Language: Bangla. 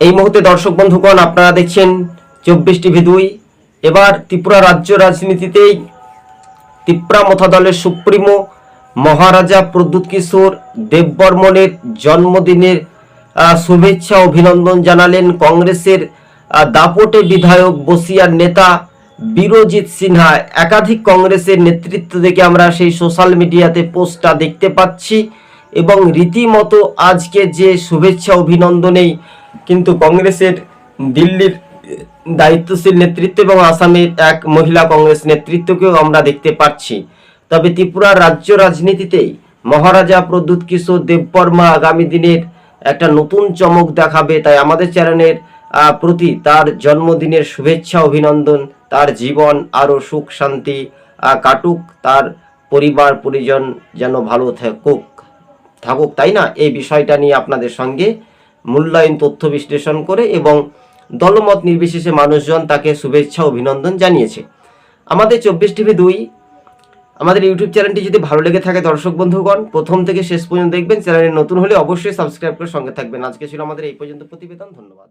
এই মুহূর্তে দর্শক বন্ধুগণ, আপনারা দেখছেন চব্বিশ টিভি দুই। এবার ত্রিপুরা রাজ্য রাজনীতিতেই তিপ্রা মথা দলের সুপ্রিমো মহারাজা প্রদ্যুৎ কিশোর দেববর্মনের জন্মদিনের শুভেচ্ছা অভিনন্দন জানালেন কংগ্রেসের দাপটে বিধায়ক বসিয়ার নেতা বীরজিৎ সিনহা। একাধিক কংগ্রেসের নেতৃত্ব থেকে আমরা সেই সোশ্যাল মিডিয়াতে পোস্টটা দেখতে পাচ্ছি এবং রীতিমতো আজকে যে শুভেচ্ছা অভিনন্দনেই কিন্তু কংগ্রেসের দিল্লির দায়িত্বশীল নেতৃত্ব এবং আসামের এক মহিলা কংগ্রেস নেতৃত্বকেও আমরা দেখতে পাচ্ছি। তবে ত্রিপুরার রাজ্য রাজনীতিতেই মহারাজা প্রদ্যুৎ কিশোর দেববর্মা আগামী দিনের একটা নতুন চমক দেখাবে। তাই আমাদের চ্যানেলের প্রতি তার জন্মদিনের শুভেচ্ছা, অভিনন্দন, তার জীবন আরও সুখ, শান্তি কাটুক, তার পরিবার, পরিজন যেন ভালো থাকুক। থাকুক, তাই না? এই বিষয়টা নিয়ে আপনাদের সঙ্গে মূল্যায়ন, তথ্য বিশ্লেষণ করে এবং দলমত নির্বিশেষে মানুষজন তাকে শুভেচ্ছা, অভিনন্দন জানিয়েছে। আমাদের চব্বিশ টিভি দুই, আমাদের ইউটিউব চ্যানেলটি যদি ভালো লেগে থাকে দর্শক বন্ধুগণ, প্রথম থেকে শেষ পর্যন্ত দেখবেন। চ্যানেলে নতুন হলে অবশ্যই সাবস্ক্রাইব করে সঙ্গে থাকবেন। আজকে ছিল আমাদের এই পর্যন্ত প্রতিবেদন। ধন্যবাদ।